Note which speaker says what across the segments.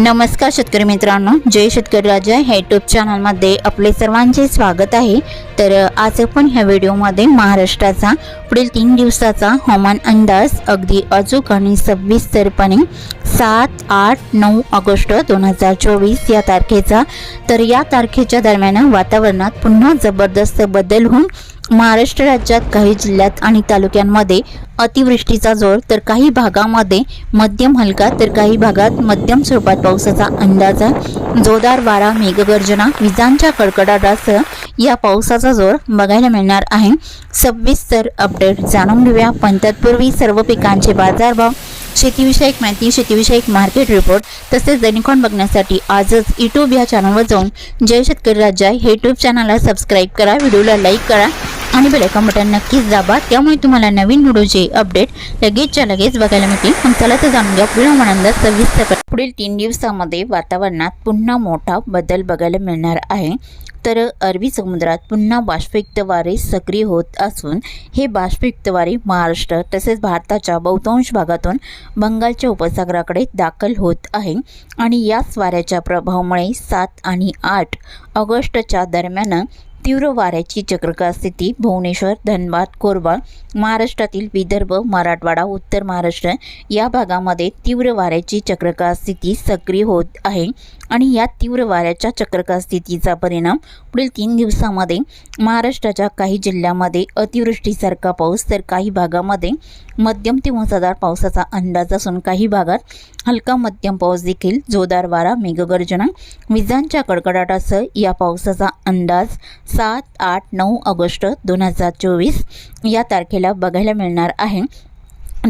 Speaker 1: नमस्कार शेतकरी मित्रांनो जय शेतकरी राजा ह्या यूट्यूब चॅनलमध्ये आपले सर्वांचे स्वागत आहे. तर आज आपण ह्या व्हिडिओमध्ये महाराष्ट्राचा पुढील तीन दिवसाचा हवामान अंदाज अगदी अचूक आणि सविस्तरपणे सात आठ नऊ ऑगस्ट दोन हजार चोवीस या तारखेचा. तर या तारखेच्या दरम्यान वातावरणात पुन्हा जबरदस्त बदल होऊन महाराष्ट्र राज्यात काही जिल्ह्यात आणि तालुक्यांमध्ये अतिवृष्टीचा जोर तर काही भागामध्ये मध्यम हलका तर काही भागात मध्यम स्वरूपात पावसाचा अंदाज आहे. जोरदार वारा मेघगर्जना विजांच्या कडकडाटासह या पावसाचा जोर बघायला मिळणार आहे. सविस्तर अपडेट जाणून घेऊया. पण तत्पूर्वी सर्व पिकांचे बाजारभाव शेतीविषयक माहिती शेतीविषयक मार्केट रिपोर्ट तसेच दैनिकॉन बघण्यासाठी आजच यूट्यूब या चॅनलवर जाऊन जय शेतकरी राज्य हे यूट्यूब चॅनलला सबस्क्राईब करा व्हिडिओला लाईक करा. आणि बेलायकॉन बटन नक्कीच दाबा. त्यामुळे तुम्हाला नवीन व्हिडिओचे अपडेट लगेचच्या लगेच बघायला मिळतील. मग चला तर जाणून घ्या पुढील हवामानात सविस्तर पुढील तीन दिवसामध्ये वातावरणात पुन्हा मोठा बदल बघायला मिळणार आहे. तर अरबी समुद्रात पुन्हा बाष्पयुक्त वारे सक्रिय होत असून हे बाष्पयुक्त वारे महाराष्ट्र तसेच भारताच्या बहुतांश भागातून बंगालच्या उपसागराकडे दाखल होत आहे. आणि याच वाऱ्याच्या प्रभावामुळे सात आणि आठ ऑगस्टच्या दरम्यान तीव्र वाऱ्याची चक्रकार स्थिती भुवनेश्वर धनबाद कोरबा महाराष्ट्रातील विदर्भ मराठवाडा उत्तर महाराष्ट्र या भागामध्ये तीव्र वाऱ्याची चक्रकार स्थिती सक्रिय होत आहे आणि या तीव्र वाऱ्याच्या चक्रकार स्थितीचा परिणाम पुढील तीन दिवसामध्ये महाराष्ट्राच्या काही जिल्ह्यामध्ये अतिवृष्टीसारखा पाऊस तर काही भागामध्ये मध्यम ते मुसळधार पावसाचा अंदाज असून काही भागात हलका मध्यम पाऊस देखील जोरदार वारा मेघगर्जना विजांच्या कडकडाटासह या पावसाचा अंदाज सात आठ नऊ ऑगस्ट दोन हजार चोवीस या तारखेला बघायला मिळणार आहे.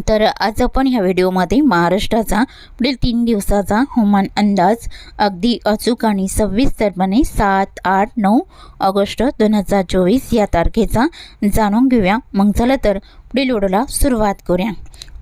Speaker 1: तर आज आपण ह्या व्हिडिओमध्ये महाराष्ट्राचा पुढील तीन दिवसाचा हवामान अंदाज अगदी अचूक आणि सविस्तरपणे सात आठ नऊ ऑगस्ट दोन हजार चोवीस या तारखेचा जाणून घेऊया. मग झालं तर पुढील ओढोला सुरुवात करूया.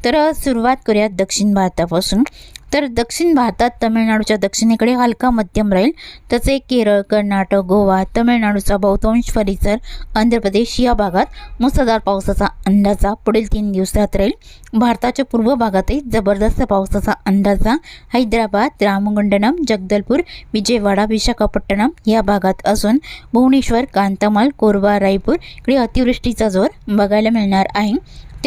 Speaker 1: तर सुरुवात करूया दक्षिण भारतापासून. तर दक्षिण भारतात तमिळनाडूच्या दक्षिणेकडे हलका मध्यम राहील. तसे केरळ कर्नाटक गोवा तमिळनाडूचा बहुतांश परिसर आंध्र प्रदेश या भागात मुसळधार पावसाचा अंदाजा पुढील तीन दिवसात राहील. भारताच्या पूर्व भागातही जबरदस्त पावसाचा अंदाजा हैदराबाद रामगुंडनम जगदलपूर विजयवाडा विशाखापट्टणम या भागात असून भुवनेश्वर कांतामाल कोरबा रायपूर इकडे अतिवृष्टीचा जोर बघायला मिळणार आहे.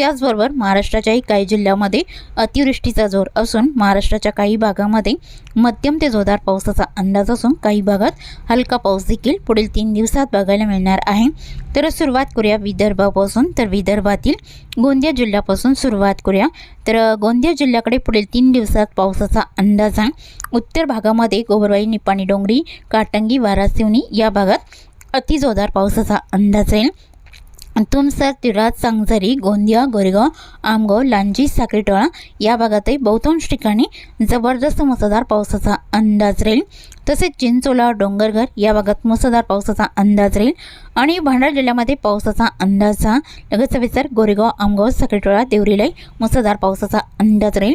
Speaker 1: त्याचबरोबर महाराष्ट्राच्याही काही जिल्ह्यामध्ये अतिवृष्टीचा जोर असून महाराष्ट्राच्या काही भागामध्ये मध्यम ते जोरदार पावसाचा अंदाज असून काही भागात हलका पाऊस देखील पुढील तीन दिवसात बघायला मिळणार आहे. तर सुरुवात करूया विदर्भापासून. तर विदर्भातील गोंदिया जिल्ह्यापासून सुरुवात करूया. तर गोंदिया जिल्ह्याकडे पुढील तीन दिवसात पावसाचा अंदाज आहे. उत्तर भागामध्ये गोबरवाई निपाणी डोंगरी काटंगी वारासिवनी या भागात अतिजोरदार पावसाचा अंदाज येईल तुमसर तिराज सांगझरी गोंदिया गोरेगाव आमगाव लांजी साखरेटोळा या भागातही बहुतांश ठिकाणी जबरदस्त मुसळधार पावसाचा अंदाज राहील. तसेच चिंचोला डोंगरघर या भागात मुसळधार पावसाचा अंदाज राहील. आणि भंडारा जिल्ह्यामध्ये पावसाचा अंदाज हा लगेच सविस्तर गोरेगाव आमगाव साखरेटोळा देवरीलाही मुसळधार पावसाचा अंदाज राहील.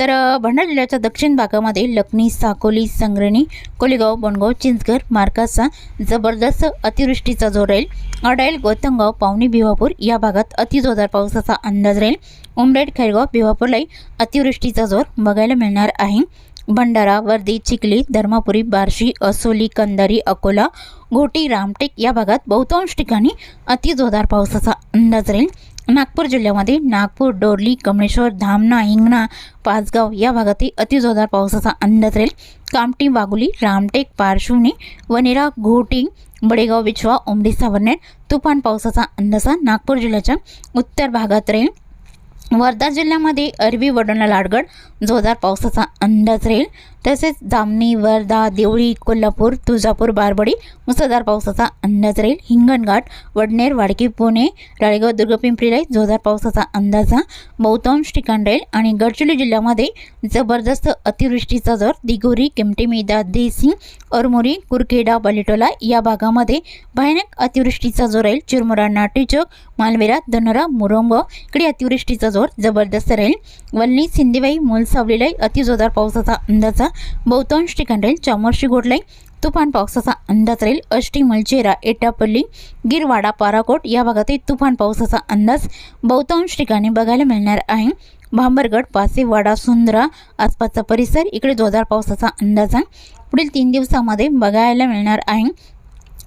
Speaker 1: तर भंडारा जिल्ह्याच्या दक्षिण भागामध्ये लखनी साकोली संग्रणी कोलेगाव बनगाव चिंचघर मार्काचा जबरदस्त अतिवृष्टीचा जोर राहील. अडाईल गोतंगाव पावणी भिवापूर या भागात अतिजोरदार पावसाचा अंदाज राहील. उमरेड खैरगाव भिवापूरलाही अतिवृष्टीचा जोर बघायला मिळणार आहे. भंडारा वर्दी चिखली धर्मापुरी बार्शी असोली कंदारी अकोला घोटी रामटेक या भागात बहुतांश ठिकाणी अतिजोरदार पावसाचा अंदाज राहील. नागपूर जिल्ह्यामध्ये नागपूर डोरली कमळेश्वर धामणा हिंगणा पाचगाव या भागातही अतिजोरदार पावसाचा अंदाज राहील. कामटी वागुली रामटेक पारशिवनी वनेरा घोटी बडेगाव बिछवा उमरी सावरनेर तुफान पावसाचा अंदाजा नागपूर जिल्ह्याच्या उत्तर भागात राहील. वर्धा जिल्ह्यामध्ये अरबी वडोणा लाडगड जोरदार पावसाचा अंदाज राहील. तसेच जामणी वर्धा देवळी कोल्हापूर तुळजापूर बारबडी मुसळधार पावसाचा अंदाज राहील. हिंगणघाट वडनेर वाडकी पुणे राळेगाव दुर्गपिंपरीलाही जोरदार पावसाचा अंदाजा बहुतांश ठिकाण राहील. आणि गडचिरोली जिल्ह्यामध्ये जबरदस्त अतिवृष्टीचा जोर दिगोरी किमटी देसिंग अरमोरी कुरखेडा बलिटोला या भागामध्ये भयानक अतिवृष्टीचा जोर राहील. चिरमुरा नाटेचौक मालवेरा धनोरा मुरंब इकडे अतिवृष्टीचा जोर जबरदस्त राहील. वल्ली सिंदेवाई मुलसावलीलाही अतिजोरदार पावसाचा अंदाजा बहुतांश ठिकाण राहील. चामोर्शी घोटलाई तुफान पावसाचा अंदाज राहील. अष्टी मलचेरा एटापल्ली गिरवाडा पाराकोट या भागातही तुफान पावसाचा अंदाज बहुतांश ठिकाणी बघायला मिळणार आहे. भांबरगड पासेवाडा सुंदरा आसपासचा परिसर इकडे जोरदार पावसाचा अंदाज आहे. पुढील तीन दिवसामध्ये बघायला मिळणार आहे.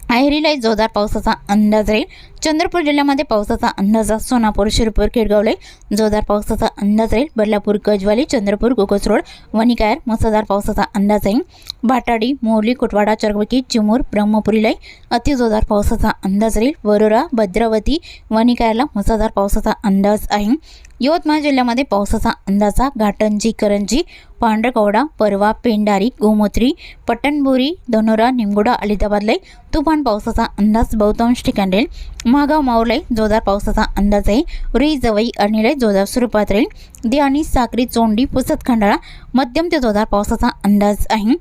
Speaker 1: अहेरीला जोरदार पावसाचा अंदाज राहील. चंद्रपूर जिल्ह्यामध्ये पावसाचा अंदाज आहे. सोनापूर शिरपूर खेडगावले जोरदार पावसाचा अंदाज राहील. बदलापूर गजवाली चंद्रपूर गोकस रोड वणिकायर मुसळधार पावसाचा अंदाज आहे बाटाडी मोरली कुटवाडा चरवकी चिमूर ब्रह्मपुरीला अति जोरदार पावसाचा अंदाज राहील. वरोरा भद्रावती वणिकायरला मुसळधार पावसाचा अंदाज आहे. यवतमाळ जिल्ह्यामध्ये पावसाचा अंदाजा घाटंजी करंजी पांढरकवडा परवा पेंडारी गोमोत्री पट्टणबोरी धनोरा निमगोडा अलिदाबादलाई तुफान पावसाचा अंदाज बहुतांश ठिकाण राहील. महागाव माऊलाई जोरदार पावसाचा अंदाज आहे. री जवई अनिलय जोरदार स्वरूपात राहील. देवानी साक्री चोंडी पुसत खंडाळा मध्यम ते जोरदार पावसाचा अंदाज आहे.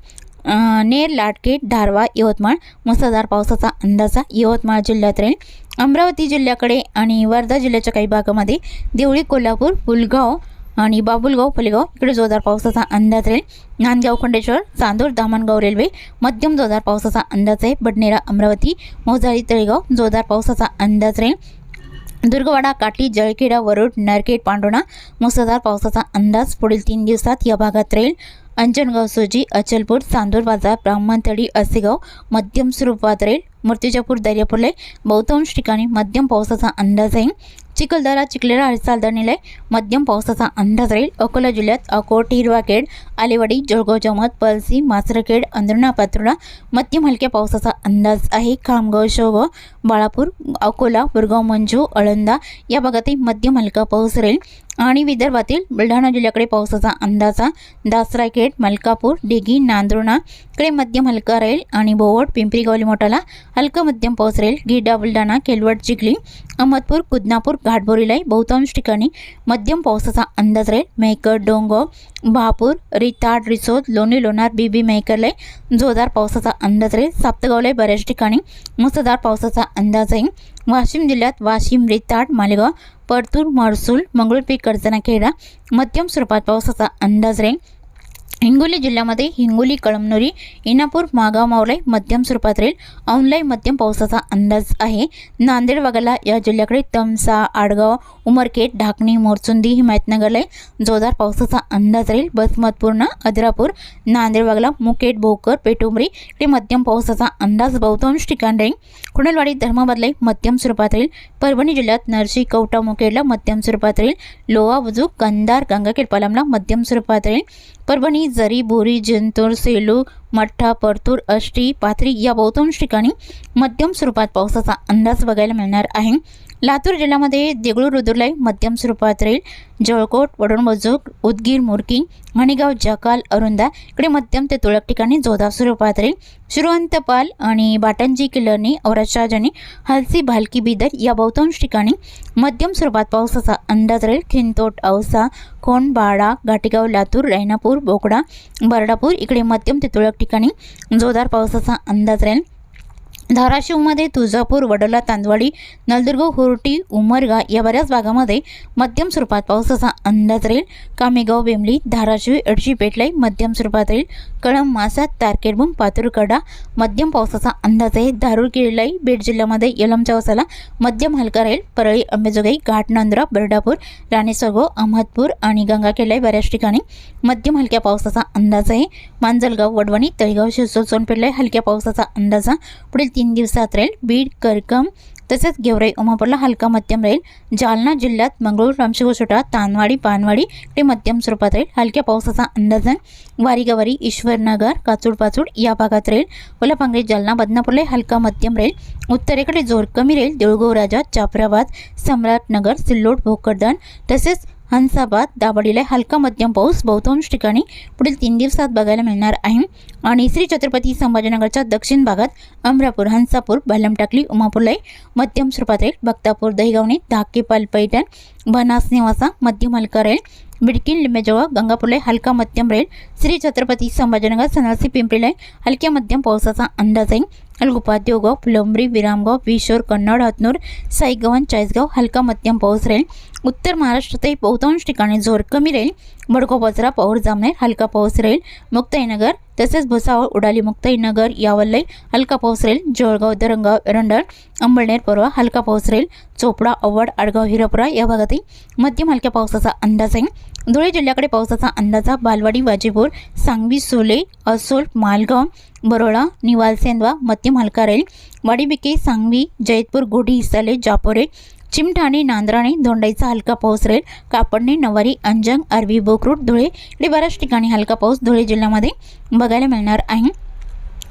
Speaker 1: नेर लाटके धारवा यवतमाळ मुसळधार पावसाचा अंदाजा यवतमाळ जिल्ह्यात राहील. अमरावती जिल्ह्याकडे आणि वर्धा जिल्ह्याच्या काही भागामध्ये देवळी कोल्हापूर पुलगाव आणि बाबुलगाव फलेगाव इकडे जोरदार पावसाचा अंदाज राहील. नांदगाव खंडेश्वर चांदूर दामणगाव रेल्वे मध्यम जोरदार पावसाचा अंदाज आहे. बडनेरा अमरावती मोजाळी तळेगाव जोरदार पावसाचा अंदाज राहील. दुर्गवाडा काठी जळखेडा वरुड नरखेड पांडोणा मुसळधार पावसाचा अंदाज पुढील तीन दिवसात या भागात राहील. अंजनगाव सोजी अचलपूर चांदूर बाजार ब्राह्मणतळी असेगाव मध्यम स्वरूपात राहील मूर्तिजापूर दर्यापूरले बहुतांश ठिकाणी मध्यम पावसाचा अंदाज आहे. चिखलदरा चिखलेरा हरसाल दणीले मध्यम पावसाचा अंदाज राहील. अकोला जिल्ह्यात अकोट हिरवाखेड आलेवाडी जळगाव जमात पळसी मासरखेड अंधरणा पात्रोडा मध्यम हलक्या पावसाचा अंदाज आहे. खामगाव शेवगाव बाळापूर अकोला बुरगाव मंजू अळंदा या भागातही मध्यम हलका पाऊस राहील. आणि विदर्भातील बुलढाणा जिल्ह्याकडे पावसाचा अंदाजा दासराखेड मलकापूर डिगी नांदुर्णाकडे मध्यम हलका राहील. आणि भोवड पिंपरी गावली मोठाला हलका मध्यम पाऊस राहील. गिडा बुलढाणा केलवड चिखली अहमदपूर कुदनापूर घाटबोरीलाही बहुतांश ठिकाणी मध्यम पावसाचा अंदाज राहील. मेहकर डोंगो बहापूर रिताड रिसोद लोणी लोणार बीबी मेहकरले जोरदार पावसाचा अंदाज राहील साप्तगावला बऱ्याच ठिकाणी मुसळधार पावसाचा अंदाज आहे. वाशिम जिल्ह्यात वाशिम रिताड मालेगाव परतूर महसूल मंगळूरपीठ कर्जनाखेडा मध्यम स्वरूपात पावसाचा अंदाज राहील हिंगोली जिल्ह्यामध्ये हिंगोली कळमनुरी इनापूर मागाव मावलाई मध्यम स्वरूपात राहील औंधलाई मध्यम पावसाचा अंदाज आहे. नांदेड वगळला या जिल्ह्याकडे तमसा आडगाव उमरखेड ढाकणी मोरचुंदी हिमायतनगरला जोरदार पावसाचा अंदाज राहील. बसमतपूर्ण अद्रापूर नांदेड वगळा मुकेट भोकर पेटुंबरी इकडे मध्यम पावसाचा अंदाज बहुतांश ठिकाण राहील. कुणलवाडी धर्माबादलाही मध्यम स्वरूपात राहील. परभणी जिल्ह्यात नरशी कवटा मुकेडला मध्यम स्वरूपात राहील. लोहा बुजू कंदार गंगाखेड पालमला मध्यम स्वरूपात राहील. परभणी जरी बोरी जिंतूर सेलू मठ्ठा परतूर अष्टी पाथरी या बहुतांश ठिकाणी मध्यम स्वरूपात पावसाचा अंदाज बघायला मिळणार आहे. लातूर जिल्ह्यामध्ये देगळूर रुद्रलाई मध्यम स्वरूपात राहील जळकोट वडोण उदगीर मुरकी मणिगाव जकाल अरुंदा इकडे मध्यम ते तुळक ठिकाणी जोधा स्वरूपात राहील. श्रीवंतपाल आणि बाटंजी किल्लरनी औरतशाहजानी हलसी भालकी बिदर या बहुतांश ठिकाणी मध्यम स्वरूपात पावसाचा अंदाज राहील. खिंतोट औसा कोंड बाळा घाटेगाव लातूर रैनापूर बोकडा बर्डापूर इकडे मध्यम ते तुळक ठिकाणी जोरदार पावसाचा अंदाज राहील. धाराशिवमध्ये तुळजापूर वडोला तांदवाडी नलदुर्ग हुरटी उमरगा या बऱ्याच भागामध्ये मध्यम स्वरूपात पावसाचा अंदाज राहील. कामेगाव बेमली धाराशिव एडशी पेटलाई मध्यम स्वरूपात राहील. कळंब मासात तारकेडबुम पातुरकडा मध्यम पावसाचा अंदाज आहे. धारूर किल्लाई बीड जिल्ह्यामध्ये यलम चौसाला मध्यम हलका राहील. परळी अंबेजोगाई घाटनांद्रा बर्डापूर राणेसगो अहमदपूर आणि गंगाखेडलाई बऱ्याच ठिकाणी मध्यम हलक्या पावसाचा अंदाज आहे. मांजलगाव वडवणी तळेगाव शिरसोल सोनपेठलाई हलक्या पावसाचा अंदाजा पुढील तीन दिवसात राहील. बीड करकम तसेच गेवराई उमापूरला हलका मध्यम राहील. जालना जिल्ह्यात मंगळूर रामशिवसोटा तानवाडी पानवाडी ते मध्यम स्वरूपात राहील. हलक्या पावसाचा अंदाज वारीगवारी ईश्वरनगर काचूड पाचूड या भागात राहील. वलपांगरी जालना बदनापूरला हलका मध्यम राहील. उत्तरेकडे जोर कमी राहील. देऊळगाव राजा जाफराबाद सम्राटनगर सिल्लोड भोकरदन तसेच हंसाबाद दाभाडीला हलका मध्यम पाऊस बहुतांश ठिकाणी पुढील तीन दिवसात बघायला मिळणार आहे. आणि श्री छत्रपती संभाजीनगरच्या दक्षिण भागात अमरापूर हंसापूर बालमटाकली उमापूरलाई मध्यम स्वरूपात राहील. भक्तापूर दहिगावणी धाकेपाल पैठण बनास निवासा मध्यम हलका राहील. बिडकीन लिंबेजवळ गंगापूरला हलका मध्यम राहील. श्री छत्रपती संभाजीनगर सनासी पिंपरीला हलक्या मध्यम पावसाचा अंदाज आहे. अलगुपा देवगाव फुलंब्री विरामगाव विशोर कन्नड हतनूर साईगव्हाण चाळीसगाव हलका मध्यम पाऊस राहील उत्तर महाराष्ट्रातही बहुतांश ठिकाणी जोर कमी राहील बडगाव बजरा पौर जामनेर हलका पाऊस राहील मुक्ताईनगर तसेच भुसावळ उडाली मुक्ताईनगर यावलई हलका पाऊस राहील जळगाव दरंगाव एरंडळ अंबळनेर परवा हलका पाऊस राहील चोपडा अवड आडगाव हिरपुरा या भागातही मध्यम हलक्या पावसाचा अंदाज आहे. धुळे जिल्ह्याकडे पावसाचा अंदाजा बालवाडी वाजेपूर सांगवी सोले असोल मालगाव बरोळा निवाल सेंदवा मालकारेल वाडीबिके सांगवी जयतपूर गोडी इसाले जापोरे चिमठाणे नांद्राणे धोंडाईचा हलका पाऊस राहील कापडणे नवारी अंजंग अरबी बोकरूट धुळे इकडे बऱ्याच ठिकाणी हलका पाऊस धुळे जिल्ह्यामध्ये बघायला मिळणार आहे.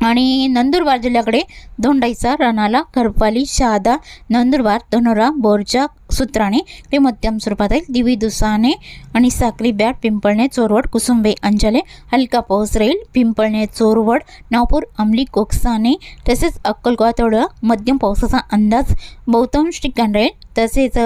Speaker 1: आणि नंदुरबार जिल्ह्याकडे धोंडाईचा रणाला करपाली शहादा नंदुरबार धनोरा बोरचा सुत्राणे ते मध्यम स्वरूपात आहे दिवी दुसाने आणि साखरी बॅट पिंपळणे चोरवड कुसुंबे अंजले हलका पाऊस राहील. पिंपळणे चोरवड नावपूर अंमली कोकसाने तसेच अक्कलकोवा तेवढा मध्यम पावसाचा अंदाज बहुतांश ठिकाण राहील. तसेच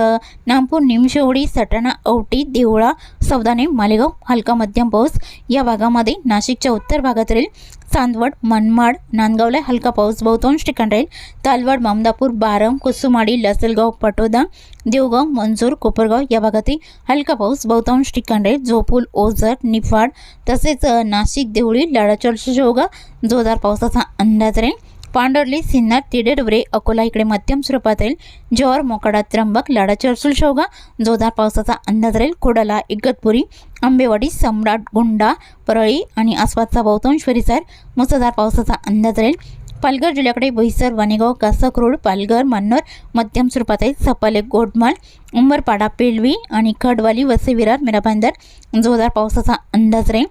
Speaker 1: नामपूर निमशेवडी सटाणा औटी देवळा सौदाने मालेगाव हलका मध्यम पाऊस या भागामध्ये नाशिकच्या उत्तर भागात राहील. चांदवड मनमाड नांदगावला हलका पाऊस. बहुतांश ठिकाण राहील तालवड मामदापूर बारम कुसुमाडी लसलगाव पटोदा देवगाव मंजूर कोपरगाव या भागातील हलका पाऊस. बहुतांश ठिकाण राहील झोपूल ओझर निफाड तसेच नाशिक देवळी लाडाचोल शेवगा जोरदार पावसाचा अंदाज राहील. पांडर्ली सिन्नर तिडेडवरे अकोला इकडे मध्यम स्वरूपात राहील जव्हार मोकाडा त्र्यंबक लाडा चर्सुल शेवगा जोरदार पावसाचा अंदाज राहील. कोडाला इगतपुरी आंबेवाडी सम्राट गुंडा परळी आणि आसपासचा बहुतांश परिसर मुसळधार पावसाचा अंदाज राहील. पालघर जिल्ह्याकडे बोईसर वाणेगाव कासकरोड पालघर मन्नर मध्यम स्वरूपात आहे सपाले गोडमाल उंबरपाडा पेलवी आणि खडवाली वसे विरार मिराबांदर जोरदार पावसाचा अंदाज राहील.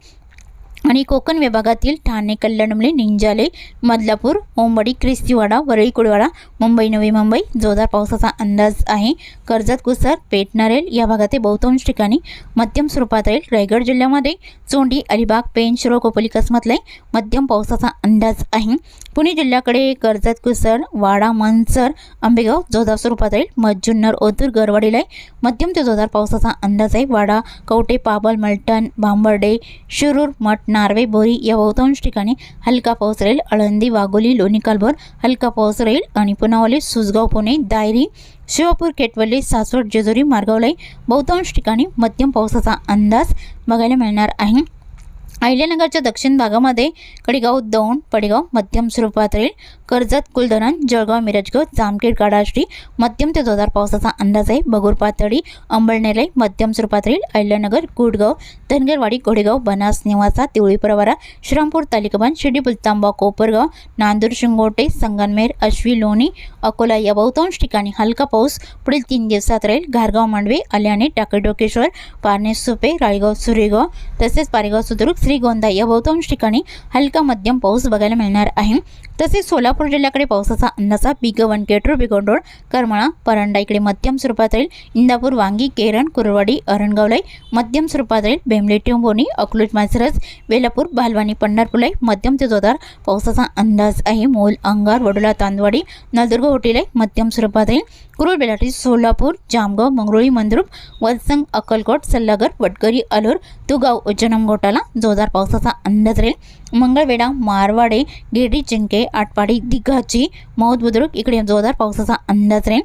Speaker 1: आणि कोकण विभागातील ठाणे कल्याणमले निंजाले मदलापूर ओंबडी क्रिस्तीवाडा वरळी कुडवाडा मुंबई नवी मुंबई जोरदार पावसाचा अंदाज आहे. कर्जत कुसर पेटणारेल या भागातील बहुतांश ठिकाणी मध्यम स्वरूपात राहील. रायगड जिल्ह्यामध्ये चोंडी अलिबाग पेन शिरो कोपली कसमतले मध्यम पावसाचा अंदाज आहे. पुणे जिल्ह्याकडे कर्जत कुसर वाडा मनसर आंबेगाव जोरदार स्वरूपात राहील. मज्जुन्नर ओतूर गरवाडीला मध्यम ते जोरदार पावसाचा अंदाज आहे. वाडा कवटे पाबल मलटण भांबर्डे शिरूर मठ नार्वे बोरी या बहुतांश ठिकाणी हलका पाऊस राहील. आळंदी वाघोली लोणी कालभर हलका पाऊस राहील. आणि पुनावली सुसगाव पुणे दायरी शिवापूर केटवली सासवड जेजुरी मार्गावलाई बहुतांश ठिकाणी मध्यम पावसाचा अंदाज बघायला मिळणार आहे. अहिल्यानगरच्या दक्षिण भागामध्ये कडेगाव दौंड पडेगाव मध्यम स्वरूपात राहील. कर्जत कुलधरण जळगाव मिरजगाव जामखेड काडाश्री मध्यम ते जोरदार पावसाचा अंदाज आहे. बगूर पातळी अंबळनेरलाई मध्यम स्वरूपात राहील अहिल्यानगर गुडगाव धनगरवाडी घोडेगाव बनास निवासा तिवळी प्रवारा श्रीरामपूर तालिकाबान शिर्डी बुलतांबा कोपरगाव नांदूर शिंगोटे संगनमेर अश्वी लोणी अकोला या बहुतांश ठिकाणी हलका पाऊस. पुढील तीन दिवसात राहील घारगाव मांडवे अल्याने टाकेडोकेश्वर पारणे सुपे राळेगाव सुरेगाव तसेच पारेगाव सुद्रुक श्रीगोंदा या बहुतांश ठिकाणी हलका मध्यम पाऊस बघायला मिळणार आहे. तसेच सोलापूर जिल्ह्याकडे पावसाचा अंदाजा बिगवन केटर बिगोंडोळ करमाळा परंडा इकडे मध्यम स्वरूपात राहील. इंदापूर वांगी केरण कुरवाडी अरणगावलाई मध्यम स्वरूपात राहील. बेंबले टिंबोनी अकलूज मासरस वेलापूर बालवानी पंढरपूरलाई मध्यम ते जोरदार पावसाचा अंदाज आहे. मोल अंगार वडोला तांदवाडी नळदुर्ग होटीलाई मध्यम स्वरूपात राहील. कुरुळ बेलाटी सोलापूर जामगाव मंगरुळी मंद्रुप वलसंग अक्कलकोट सल्लागर वटकरी अलूर तुगाव उज्जनम गोटाला जोरदार पावसाचा अंदाज राहील. मंगळवेढा मारवाडे गिरडी चिंके आटपाडी दिघाची मौद बुद्रुक इकडे जोरदार पावसाचा अंदाज राहील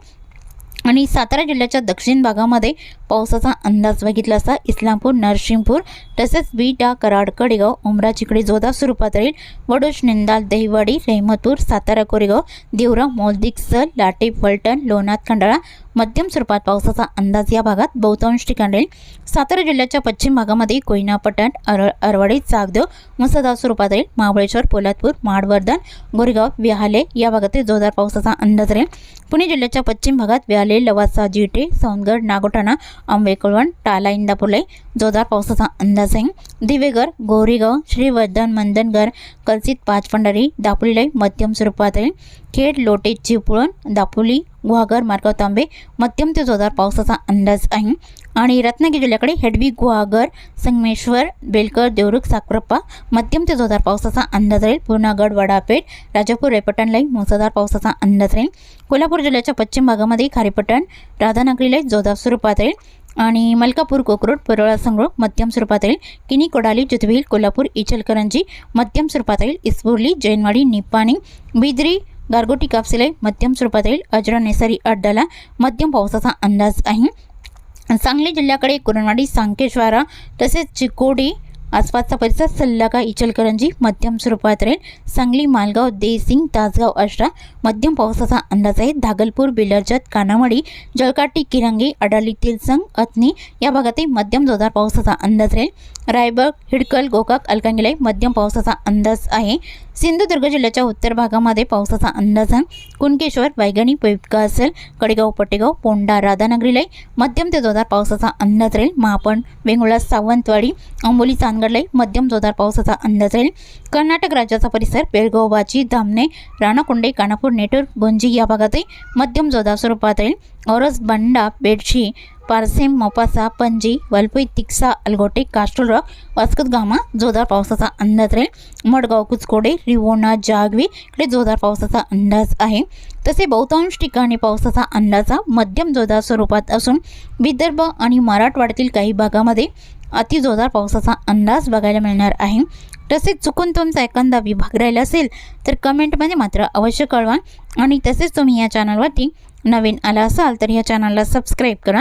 Speaker 1: आणि सातारा जिल्ह्याच्या दक्षिण भागामध्ये पावसाचा अंदाज बघितला असता इस्लामपूर नरसिंहपूर तसेच बीटा कराड कडेगाव उमरा चिकडे जोरदार स्वरूपात राहील वडोश निंदाल दहिवाडी रेहमतूर सातारा कोरेगाव देवरा मोलदिकसल लाटे फलटण लोणात खंडाळा मध्यम स्वरूपात पावसाचा अंदाज या भागात बहुतांश ठिकाण राहील सातारा जिल्ह्याच्या पश्चिम भागामध्ये कोयना पटण अर अरवाडी चागदेव मुसळधार स्वरूपात राहील महाबळेश्वर पोलादपूर माडवर्धन गोरेगाव विहाले या भागातील जोरदार पावसाचा अंदाज राहील. पुणे जिल्ह्याच्या पश्चिम भागात विहाले लवासा जिटे सौंदगड नागोठाणा आंबेकळवण टाला इंदापुले जोरदार पावसाचा अंदाज आहे दिवेगर गोरेगाव श्रीवर्धन मंदनगर कलसित पाचपंढरी दापोलीलाई मध्यम स्वरूपात राहील खेड लोटे चिपळूण दापोली गुहागर मार्गाव तांबे मध्यम ते जोरदार पावसाचा अंदाज आहे. आणि रत्नागिरी जिल्ह्याकडे हेडवी गुहागर संगमेश्वर बेलकर देवरुख साकरप्पा मध्यम ते जोरदार पावसाचा अंदाज राहील. पूर्णागड वडापेठ राजापूर रेपटणलाई मुसळधार पावसाचा अंदाज राहील. कोल्हापूर जिल्ह्याच्या पश्चिम भागामध्ये खारेपटण राधानगरीला जोरदार स्वरूपात राहील. आणि मलकापूर कोकरूड परोळा संग्रोह मध्यम स्वरूपात राहील. किनी कोडाली जुथवील कोल्हापूर इचलकरंजी मध्यम स्वरूपात राहील. इस्पुर्ली जैनवाडी निपाणी बिद्री गारगोटी कापसिलाई मध्यम स्वरूपात येईल अजरा नेसरी अड्डाला मध्यम पावसाचा अंदाज आहे. सांगली जिल्ह्याकडे कुरणवाडी सांकेश्वारा तसेच चिकोडी आसपासचा परिसर सल्लागा इचलकरंजी मध्यम स्वरूपात राहील. सांगली मालगाव देसिंग तासगाव आष्टा मध्यम पावसाचा अंदाज आहे. धागलपूर बिलरजत कानामडी जळकाटी किरंगी अडाली तिलसंग अथनी या भागातही मध्यम जोरदार पावसाचा अंदाज राहील. रायबग हिडकल गोकाक अलकांगिलाई मध्यम पावसाचा अंदाज आहे. सिंधुदुर्ग जिल्ह्याच्या उत्तर भागामध्ये पावसाचा अंदाज आहे. कुणकेश्वर वैगणी पेपका असेल कडेगाव पटेगाव पोंडा राधानगरीलाई मध्यम ते जोरदार पावसाचा अंदाज राहील. महापण वेंगुळा सावंतवाडी अंबोली चांदगडलाई मध्यम जोरदार पावसाचा अंदाज राहील. कर्नाटक राज्याचा परिसर बेळगाव बाची धामणे राणाकुंडे कानापूर नेटूर गोंजी या भागातही मध्यम जोरदार स्वरूपात राहील. औरस बंडा बेडशी पारसेम मोपासा पणजी वलपुई तिक्सा अलगोटे कास्टोल रॉक वास्कत गामा जोरदार पावसाचा अंदाज राहील. मडगाव कुचकोडे रिवोना जागवी इकडे जोरदार पावसाचा अंदाज आहे. तसे बहुतांश ठिकाणी पावसाचा अंदाजा मध्यम जोरदार स्वरूपात असून विदर्भ आणि मराठवाड्यातील काही भागामध्ये अति जोरदार पावसाचा अंदाज बघायला मिळणार आहे. तसेच चुकून तुमचा एखादा विभाग राहिला असेल तर कमेंटमध्ये मात्र अवश्य कळवा. आणि तसेच तुम्ही या चॅनलवरती नवीन आला असाल तर या चॅनलला सबस्क्राईब करा.